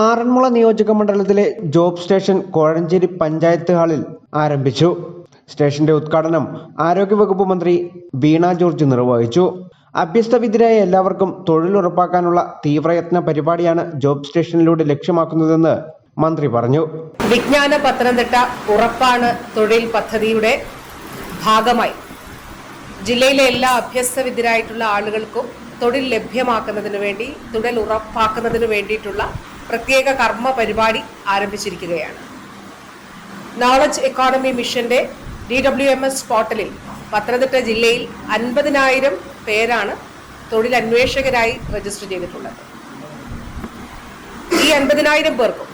ആറന്മുള നിയോജക മണ്ഡലത്തിലെ job station Kozhencherry panchayat ഹാളിൽ ആരംഭിച്ചു. സ്റ്റേഷന്റെ ഉദ്ഘാടനം ആരോഗ്യവകുപ്പ് മന്ത്രി വീണ ജോർജ് നിർവഹിച്ചു. അഭ്യസ്തവിദ്യരായ എല്ലാവർക്കും തൊഴിലുറപ്പാക്കാനുള്ള തീവ്രയത്ന പരിപാടിയാണ് ജോബ് സ്റ്റേഷനിലൂടെ ലക്ഷ്യമാക്കുന്നതെന്ന് മന്ത്രി പറഞ്ഞു. വിജ്ഞാന പത്തനംതിട്ട ഉറപ്പാണ് തൊഴിൽ പദ്ധതിയുടെ ഭാഗമായി. ജില്ലയിലെ എല്ലാ അഭ്യസ്തവിദ്യരായിട്ടുള്ള ആളുകൾക്കും തൊഴിൽ ലഭ്യമാക്കുന്നതിന് വേണ്ടി തൊഴിൽ ഉറപ്പാക്കുന്നതിന് വേണ്ടിയിട്ടുള്ള പ്രത്യേക കർമ്മ പരിപാടി ആരംഭിച്ചിരിക്കുകയാണ്. നോളജ് എക്കോണമി മിഷന്റെ ഡി ഡബ്ല്യു എം എസ് പോർട്ടലിൽ പത്തനംതിട്ട ജില്ലയിൽ അൻപതിനായിരം പേരാണ് തൊഴിലന്വേഷകരായി രജിസ്റ്റർ ചെയ്തിട്ടുള്ളത്. ഈ അൻപതിനായിരം പേർക്കും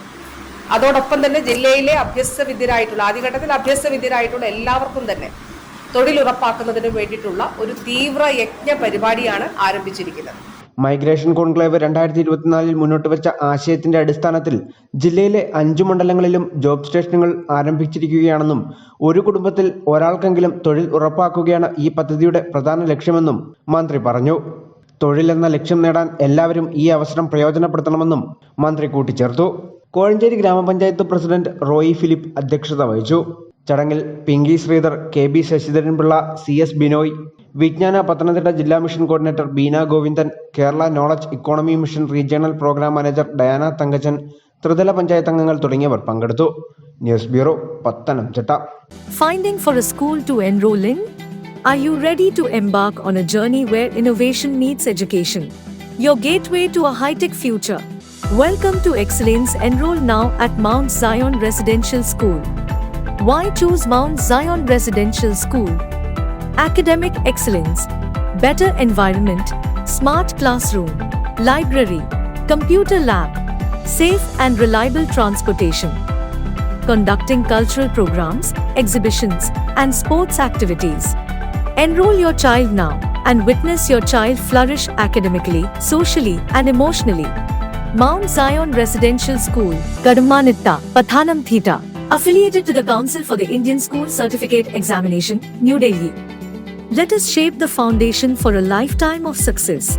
അതോടൊപ്പം തന്നെ ജില്ലയിലെ അഭ്യസ്തവിദ്യരായിട്ടുള്ള ആദ്യഘട്ടത്തിൽ അഭ്യസ്തവിദ്യരായിട്ടുള്ള എല്ലാവർക്കും തന്നെ തൊഴിലുറപ്പാക്കുന്നതിന് വേണ്ടിയിട്ടുള്ള ഒരു തീവ്ര യജ്ഞ പരിപാടിയാണ് ആരംഭിച്ചിരിക്കുന്നത്. മൈഗ്രേഷൻ കോൺക്ലേവ് രണ്ടായിരത്തി ഇരുപത്തിനാലിൽ മുന്നോട്ട് വെച്ച ആശയത്തിന്റെ അടിസ്ഥാനത്തിൽ ജില്ലയിലെ അഞ്ചു മണ്ഡലങ്ങളിലും ജോബ് സ്റ്റേഷനുകൾ ആരംഭിച്ചിരിക്കുകയാണെന്നും ഒരു കുടുംബത്തിൽ ഒരാൾക്കെങ്കിലും തൊഴിൽ ഉറപ്പാക്കുകയാണ് ഈ പദ്ധതിയുടെ പ്രധാന ലക്ഷ്യമെന്നും മന്ത്രി പറഞ്ഞു. തൊഴിലെന്ന ലക്ഷ്യം നേടാൻ എല്ലാവരും ഈ അവസരം പ്രയോജനപ്പെടുത്തണമെന്നും മന്ത്രി കൂട്ടിച്ചേർത്തു. കോഴഞ്ചേരി ഗ്രാമപഞ്ചായത്ത് പ്രസിഡന്റ് റോയി ഫിലിപ്പ് അധ്യക്ഷത വഹിച്ചു. ചടങ്ങിൽ Pinki Sreedhar K B Sasidharan Pillai C S Binoy വിജ്ഞാന പത്തനംതിട്ട ജില്ലാ mission coordinator Beena Govindan Kerala knowledge economy mission regional programme manager Diana Thankajan ത്രിതല പഞ്ചായത്ത് അംഗങ്ങൾ തുടങ്ങിയവർ പങ്കെടുത്തു. News bureau Pathanamthitta. Finding for a school to enrol in are you ready to embark on a journey where innovation needs education your gateway to a hi-tech future welcome to excellence enrol now at Mount Zion residential school why choose Mount Zion residential school Academic excellence, better environment, smart classroom, library, computer lab, safe and reliable transportation conducting cultural programs, exhibitions, and sports activities. Enroll your child now and witness your child flourish academically, socially, and emotionally. Mount Zion Residential School, Kadamanitta, Pathanam Theta, affiliated to the Council for the Indian School Certificate Examination, New Delhi. Let us shape the foundation for a lifetime of success.